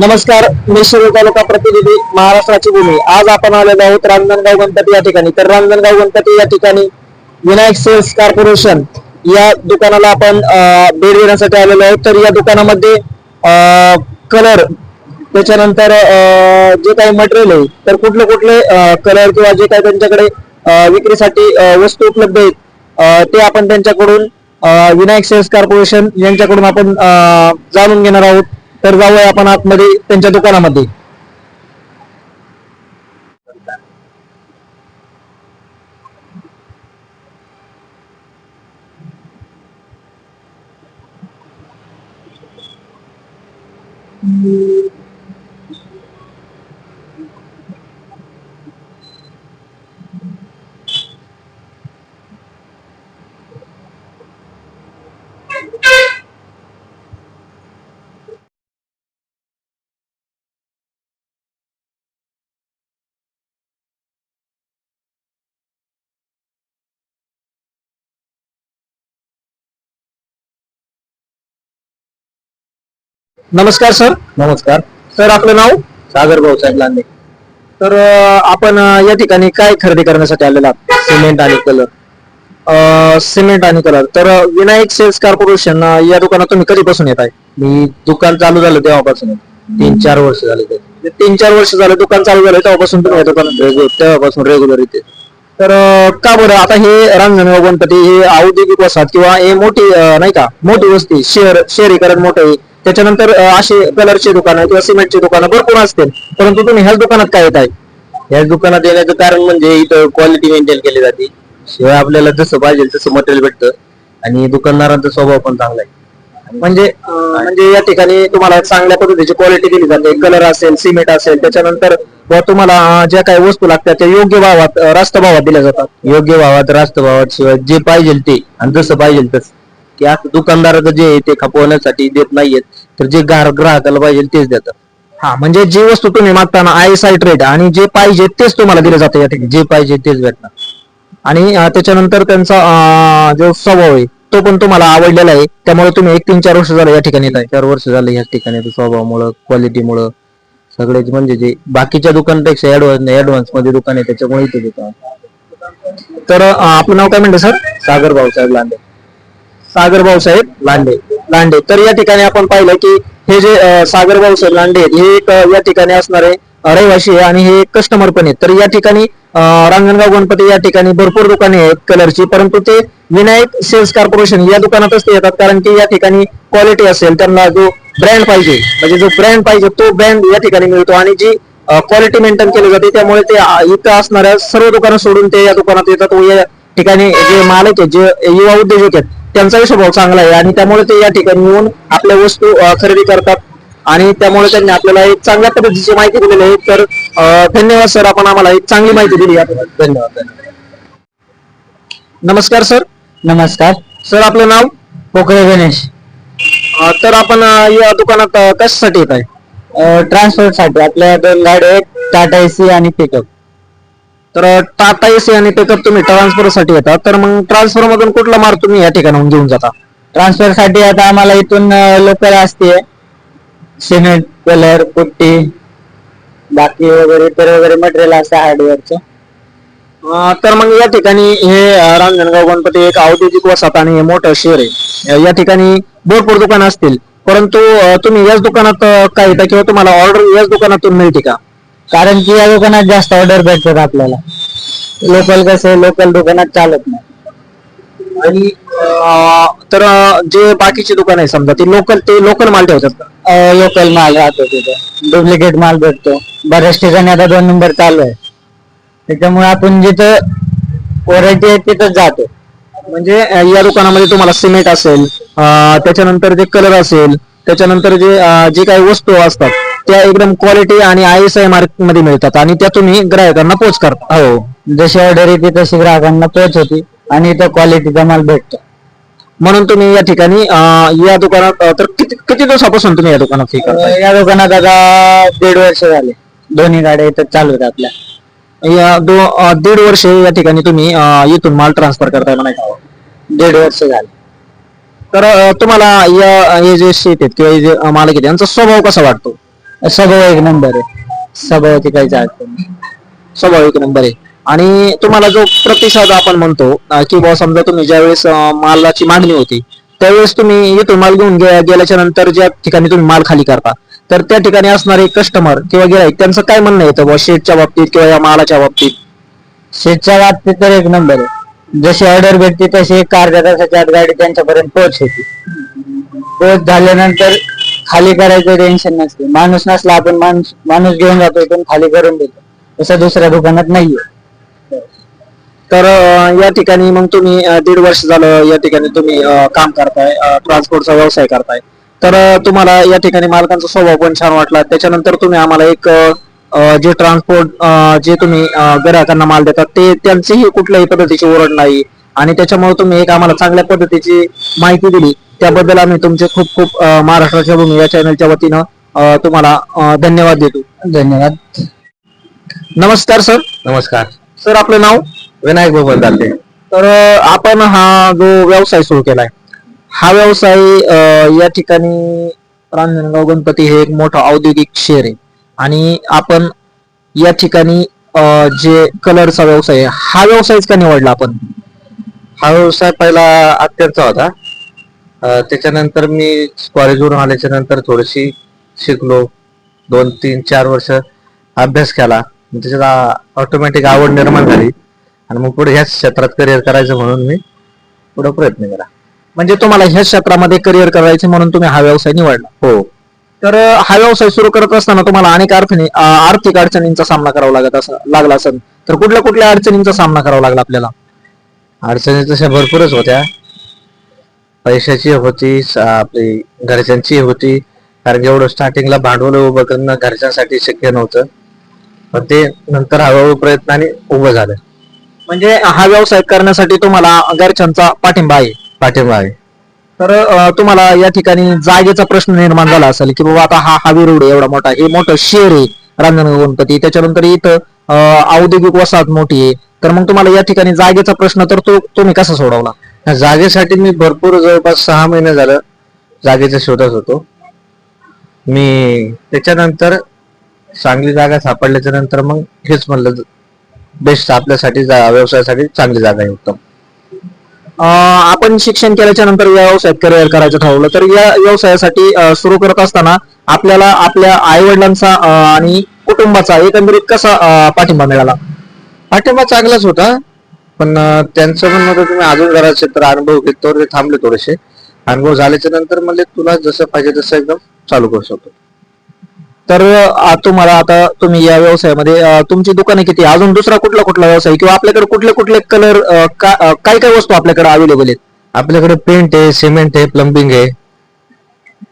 नमस्कार मी शिरो तालुका प्रतिनिधी महाराष्ट्राची भूमी. आज आपण आलेलो आहोत रांजणगाव गणपती या ठिकाणी. तर रांजणगाव गणपती या ठिकाणी विनायक सेल्स कॉर्पोरेशन या दुकानाला आपण भेट देण्यासाठी आलेलो आहोत. तर या दुकानामध्ये कलर त्याच्यानंतर जे काही मटेरियल आहे तर कुठले कुठले कलर किंवा जे काही त्यांच्याकडे विक्रीसाठी वस्तू उपलब्ध आहेत ते आपण त्यांच्याकडून विनायक सेल्स कॉर्पोरेशन यांच्याकडून आपण जाणून घेणार आहोत. तर जाऊया आपण आतमध्ये त्यांच्या दुकानामध्ये. नमस्कार सर. नमस्कार. सर आपलं नाव? सागर भाऊसाहेब लांडे. तर अं, आपण अं, या ठिकाणी काय खरेदी करण्यासाठी आलेला आहात? सिमेंट आणि कलर. सिमेंट आणि कलर. तर अं, विनायक सेल्स कॉर्पोरेशन अं, या दुकानात तुम्ही कधीपासून येत आहे? मी दुकान चालू झालं तेव्हापासून. तीन चार वर्ष झाले ते. म्हणजे तीन चार वर्ष झाले दुकान चालू झालं तेव्हापासून तुम्ही या दुकानात रेगु- तेव्हापासून रेग्युलर इथे. तर अं, का बरं? आता हे रांजणगाव गणपती हे औद्योगिक वसाहत किंवा हे मोठी अं, नाही का? मोठी वस्ती शहर शहरीकरण मोठं आहे. त्याच्यानंतर असे कलरची दुकानं किंवा सिमेंटची दुकानं भरपूर असतील. परंतु तुम्ही ह्याच दुकानात काय येत आहे या दुकानात येण्याचं कारण म्हणजे इथं क्वालिटी मेंटेन केली जाते. शिवाय आपल्याला जसं पाहिजे तसं मटेरियल भेटतं. आणि दुकानदारांचा स्वभाव पण चांगला आहे. म्हणजे म्हणजे या ठिकाणी तुम्हाला चांगल्या पद्धतीची क्वालिटी दिली जाते. कलर असेल सिमेंट असेल त्याच्यानंतर तुम्हाला ज्या काही वस्तू लागतात त्या योग्य भावात रास्त भावात दिल्या जातात. योग्य भावात रास्त भावात शिवाय जे पाहिजे ते. आणि जसं पाहिजे तसं. की असं दुकानदाराचं जे आहे ते खपवण्यासाठी देत नाहीयेत. तर जे ग्राहक ग्राहकाला पाहिजे तेच देतात. हा म्हणजे जी वस्तू तुम्ही मागताना आय साईट रेट आणि जे पाहिजे तेच तुम्हाला दिले जाते या ठिकाणी. जे पाहिजे तेच भेटणार. आणि अं, त्याच्यानंतर त्यांचा अं, जो स्वभाव आहे तो पण तुम्हाला आवडलेला आहे. त्यामुळे तुम्ही एक तीन चार वर्ष झालं या ठिकाणी चार वर्ष झाले ह्याच ठिकाणी स्वभावामुळं क्वालिटीमुळं सगळेच म्हणजे जे बाकीच्या दुकानपेक्षा ऍडव्हान्स ऍडव्हान्समध्ये दुकान आहे त्याच्यामुळे इथे दुकान. तर अं, आपलं नाव काय म्हणते सर? सागर भाऊसाहेब लांडे. सागर भाऊसाहेब लांडे. लांडे. तर या ठिकाणी आपण पाहिलं की हे जे सागर भाऊसाहेब लांडे आहेत हे एक या ठिकाणी असणारे रहिवासी आहे आणि हे कस्टमर पण आहेत. तर या ठिकाणी अं, रांजणगाव गणपती या ठिकाणी भरपूर दुकाने आहेत कलरची. परंतु ते विनायक सेल्स कॉर्पोरेशन या दुकानातच ते येतात कारण की या ठिकाणी क्वालिटी असेल त्यांना जो ब्रँड पाहिजे म्हणजे जो ब्रँड पाहिजे तो ब्रँड या ठिकाणी मिळतो. आणि जी क्वालिटी मेंटेन केली जाते त्यामुळे ते इथं असणाऱ्या सर्व दुकानं सोडून ते या दुकानात येतात. व या ठिकाणी जे मालक आहेत जे युवा उद्योजक आहेत त्यांचाही स्वभाव चांगला आहे आणि त्यामुळे ते या ठिकाणी येऊन आपल्या वस्तू खरेदी करतात. आणि त्यामुळे त्यांनी आपल्याला एक चांगल्या पद्धतीची माहिती दिलेली आहे. तर धन्यवाद सर आपण आम्हाला एक चांगली माहिती दिली. धन्यवाद नमस्कार सर. नमस्कार. सर आपलं नाव? पोखरे गणेश. तर आपण या दुकानात कशासाठी येत आहे? ट्रान्सपोर्टसाठी आपल्या दोन गाड्या आहेत टाटा एसी आणि पिकअप. तर टाटा एसी आणि पिकअप तुम्ही ट्रान्सफरसाठी येतात तर मग ट्रान्सफर मधून कुठला माल तुम्ही या ठिकाणाहून घेऊन जाता? ट्रान्सफरसाठी आता आम्हाला इथून लोकल असते. सिमेंट कलर पुट्टी बाकी वगैरे तर वगैरे मटेरियल असतं हार्डवेअरचं अं, तर मग या ठिकाणी हे अं, रांजणगाव गणपती एक औद्योगिक वसाहत आणि हे मोठं शहर आहे. अं, या ठिकाणी भरपूर दुकानं असतील. परंतु अं, तुम्ही याच दुकानात अं, काय येतं किंवा तुम्हाला ऑर्डर याच दुकानातून मिळते का? कारण की या दुकानात जास्त ऑर्डर भेटतात आपल्याला. लोकल कसं लोकल दुकानात चालत नाही. आणि अं, तर अं, जे बाकीची दुकान आहे समजा ती लोकल ते लोकल माल ठेवतात लोकल माल राहतो तिथे. डुप्लिकेट माल भेटतो. बऱ्याच ठिकाणी आता दोन नंबर चालू आहे. त्याच्यामुळे आपण जिथं व्हरायटी आहे तिथं जातो. म्हणजे अं, या दुकानामध्ये तुम्हाला सिमेंट असेल अं, त्याच्यानंतर जे कलर असेल त्याच्यानंतर जे अं, जे काही वस्तू असतात त्या एकदम क्वालिटी आणि आय एस आय मार्कमध्ये मिळतात. आणि त्या तुम्ही ग्राहकांना पोच करता. हो. जशी ऑर्डर येते तशी ग्राहकांना पोच होती आणि इथं क्वालिटीचा माल भेटतो. म्हणून तुम्ही या ठिकाणी अं, या दुकानात अं, तर किती किती दिवसापासून तुम्ही या दुकानात हे करताय या दुकानात आता दीड वर्ष झाले. दोन्ही गाड्या इथं चालू आहेत आपल्या. या दो अं, दीड वर्ष या ठिकाणी तुम्ही अं, इथून माल ट्रान्सफर करताय म्हणायचं. दीड वर्ष झाले. तर अं, तुम्हाला या हे जे शेत आहेत किंवा हे जे मालक आहेत यांचा स्वभाव कसा वाटतो? सगळं एक नंबर आहे. सगळ्याची काहीच अडचण नाही. स्वाभाविक नंबर आहे. आणि तुम्हाला जो प्रतिसाद आपण म्हणतो अं, की बुवा समजा तुम्ही ज्यावेळेस अं, मालाची मागणी होती त्यावेळेस तुम्ही इथून माल घेऊन गे- गेल्याच्यानंतर ज्या ठिकाणी तुम्ही माल खाली करता तर त्या ठिकाणी असणारे कस्टमर किंवा गिराईक त्यांचं काय म्हणणं येतं बुवा शेटच्या बाबतीत किंवा या मालाच्या बाबतीत? शेतच्या बाबतीत तर एक नंबर आहे. जशी ऑर्डर भेटते तशी एक अर्ध्या तासाच्या आत गाडी त्यांच्यापर्यंत पोहोचते पोहोच झाल्यानंतर खाली करायचं टेन्शन नसते. माणूस नसला आपण माणूस माणूस घेऊन जातो पण खाली करून देतो. तसं दुसऱ्या दुकानात नाहीये. तर अं, या ठिकाणी मग तुम्ही अं, दीड वर्ष झालं या ठिकाणी तुम्ही अं, काम करताय ट्रान्सपोर्टचा व्यवसाय करताय. तर अं, तुम्हाला या ठिकाणी मालकांचा स्वभाव पण छान वाटला. त्याच्यानंतर तुम्ही आम्हाला एक अं, अं, जे ट्रान्सपोर्ट जे तुम्ही अं, ग्राहकांना माल देतात ते त्यांचीही कुठल्याही पद्धतीची ओरड नाही. आणि त्याच्यामुळे तुम्ही एक आम्हाला चांगल्या पद्धतीची माहिती दिली. त्याबद्दल आम्ही तुमचे खूप खूप अं, महाराष्ट्राच्या भूमी या चॅनलच्या वतीनं अं, तुम्हाला अं, धन्यवाद देतो. धन्यवाद. नमस्कार सर नमस्कार. सर आपलं नाव? विनायक बाबा दाते तर अ, आपण हा जो व्यवसाय सुरू केलाय हा व्यवसाय अ, या ठिकाणी रांजणगाव गणपती हे एक मोठं औद्योगिक शहर आहे. आणि आपण या ठिकाणी अ, जे कलरचा व्यवसाय आहे हा व्यवसायच का निवडला आपण? हा व्यवसाय पहिला अत्याचा होता. त्याच्यानंतर मी कॉलेजवरून आल्याच्यानंतर थोडीशी शिकलो. दोन तीन चार वर्ष अभ्यास केला. त्याच्यात ऑटोमॅटिक आवड निर्माण झाली. आणि मग पुढे ह्याच क्षेत्रात करिअर करायचं म्हणून मी पुढे प्रयत्न केला. म्हणजे तुम्हाला ह्या क्षेत्रामध्ये करिअर करायचे म्हणून तुम्ही हा व्यवसाय निवडला. हो. तर हा व्यवसाय सुरू करत असताना तुम्हाला अनेक अडचणी आर्थिक अडचणींचा सामना करावा लागत असं लागला असेल तर कुठल्या कुठल्या अडचणींचा सामना करावा लागला आपल्याला? अडचणी तशा भरपूरच होत्या. पैशाची होती आपली घरच्यांची होती. कारण एवढं स्टार्टिंगला भांडवल उभं करणं घरच्यांसाठी शक्य नव्हतं. पण ते नंतर हळूहळू प्रयत्नाने उभं झालं. म्हणजे हा व्यवसाय करण्यासाठी तुम्हाला घरच्यांचा पाठिंबा आहे. पाठिंबा आहे. तर अ, तुम्हाला या ठिकाणी जागेचा प्रश्न निर्माण झाला असेल की बाबा आता हा हावी रोड एवढा मोठा हे मोठं शहर आहे रांजणगाव गणपती. त्याच्यानंतर इथं अ, औद्योगिक वसाहत मोठी आहे. तर मग तुम्हाला या ठिकाणी जागेचा प्रश्न तर तो तुम्ही कसा सोडवला? या जागेसाठी मी भरपूर जवळपास सहा महिने झालं जागेच्या शोधात होतो. मी त्याच्यानंतर चांगली जागा सापडल्याच्या नंतर मग हेच म्हणलं बेस्ट आपल्यासाठी जा- व्यवसायासाठी चांगली जागा आहे उत्तम. आपण शिक्षण केल्याच्यानंतर या व्यवसायात करिअर करायचं ठरवलं तर या व्यवसायासाठी सुरू करत असताना आपल्याला आपल्या आई वडिलांचा आणि कुटुंबाचा एकंदरीत कसा पाठिंबा मिळाला? पाठिंबा चांगलाच होता. पण त्यांचं म्हणणं होतं तुम्ही अजून जरा क्षेत्र अनुभव घेतो ते थांबले थोडेसे. अनुभव झाल्याच्यानंतर म्हणजे तुला जसं पाहिजे तसं एकदम चालू करू शकतो. तर तुम्हाला आता तुम्ही या व्यवसायामध्ये तुमची दुकाने किती? अजून दुसरा कुठला कुठला व्यवसाय? किंवा आपल्याकडे कुठले कुठले कलर काय काय वस्तू आपल्याकडे अवेलेबल आहेत? आपल्याकडे पेंट आहे सिमेंट आहे प्लंबिंग आहे.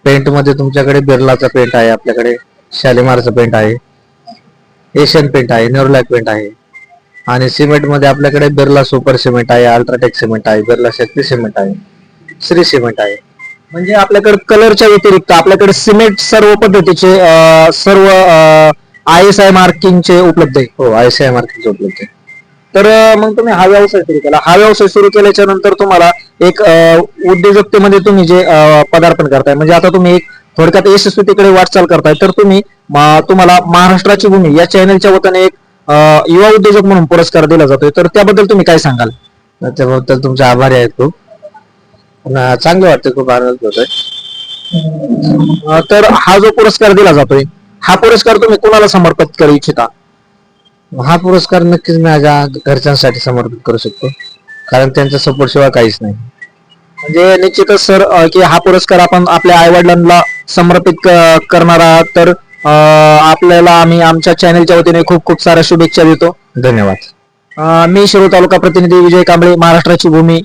पेंटमध्ये तुमच्याकडे बिर्लाचा पेंट आहे आपल्याकडे शालिमारचा पेंट आहे. एशियन पेंट आहे नेरोलॅक पेंट आहे. आणि सिमेंटमध्ये आपल्याकडे बिर्ला सुपर सिमेंट आहे अल्ट्राटेक सिमेंट आहे बिर्ला शक्ती सिमेंट आहे श्री सिमेंट आहे. म्हणजे आपल्याकडे कलरच्या व्यतिरिक्त आपल्याकडे सिमेंट सर्व पद्धतीचे सर्व आय एस आय मार्किंगचे उपलब्ध आहे. हो आय सी आय मार्केट उपलब्ध आहे. तर मग तुम्ही हा व्यवसाय सुरू केला. हा व्यवसाय सुरू केल्याच्यानंतर तुम्हाला एक उद्योजकतेमध्ये तुम्ही जे पदार्पण करताय म्हणजे आता तुम्ही एक थोडक्यात यशस्वीतेकडे वाटचाल करताय तर तुम्ही तुम्हाला महाराष्ट्राची भूमी या चॅनलच्या वतीने एक युवा उद्योजक म्हणून पुरस्कार दिला जातोय. तर त्याबद्दल तुम्ही काय सांगाल? त्याबद्दल तुमचे आभारी आहेत खूप. चांगलं वाटतं खूप आनंद होतोय. तर हा जो पुरस्कार दिला जातोय हा पुरस्कार तुम्ही कुणाला समर्पित करू इच्छिता? हा पुरस्कार नक्कीच मी माझ्या घरच्यांसाठी समर्पित करू शकतो. कारण त्यांच्या सपोर्ट शिवाय काहीच नाही. म्हणजे निश्चितच सर की हा पुरस्कार आपण आपल्या आई वडिलांना समर्पित करणार आहात. तर आपल्याला आम्ही आमच्या चॅनलच्या वतीने खूप खूप साऱ्या शुभेच्छा देतो. धन्यवाद. मी शिरो तालुका प्रतिनिधी विजय कांबळे महाराष्ट्राची भूमी.